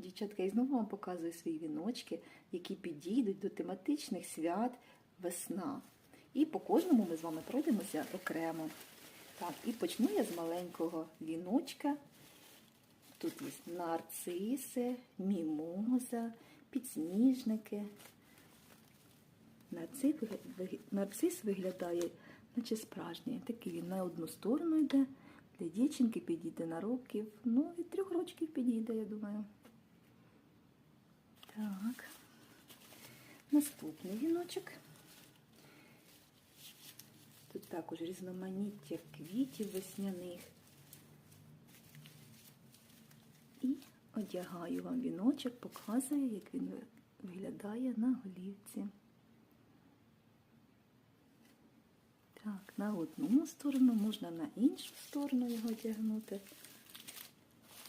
Дівчатка, і знову вам показую свої віночки, які підійдуть до тематичних свят весна. І по кожному ми з вами пройдемося окремо. Так, і почну я з маленького віночка. Тут є нарциси, мімоза, підсніжники. Нарцис, виглядає, наче справжній. Такий він на одну сторону йде. Для дівчинки підійде на років. Ну, від трьох років підійде, я думаю. Так. Наступний віночок. Тут також різноманіття квітів весняних. І одягаю вам віночок, показую, як він виглядає на голівці. Так, на одну сторону, можна на іншу сторону його одягнути.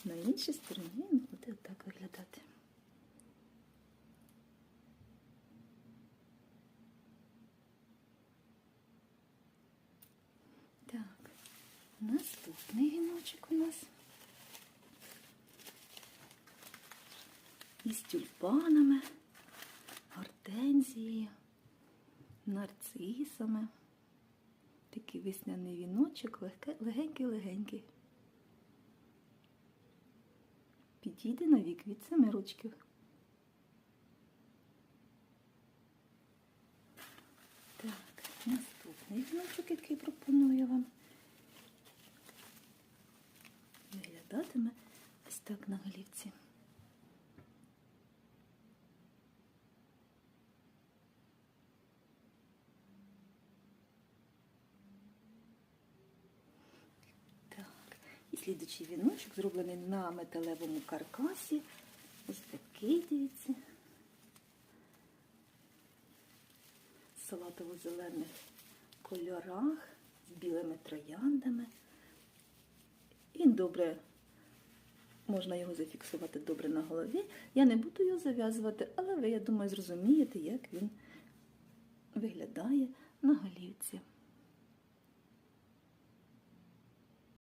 На іншій стороні він буде так виглядати. Так, наступний віночок у нас. Із тюльпанами, гортензією, нарцисами. Такий весняний віночок, легенький-легенький. Підійде на вік від семи рочків. Так, наступний віночок, який пропоную вам. Виглядатиме ось так на голівці. Так, і слідучий віночок зроблений на металевому каркасі. Ось такий, дивіться. Салатово-зелених кольорах з білими трояндами. І добре, можна його зафіксувати добре на голові. Я не буду його зав'язувати, але ви, я думаю, зрозумієте, як він виглядає.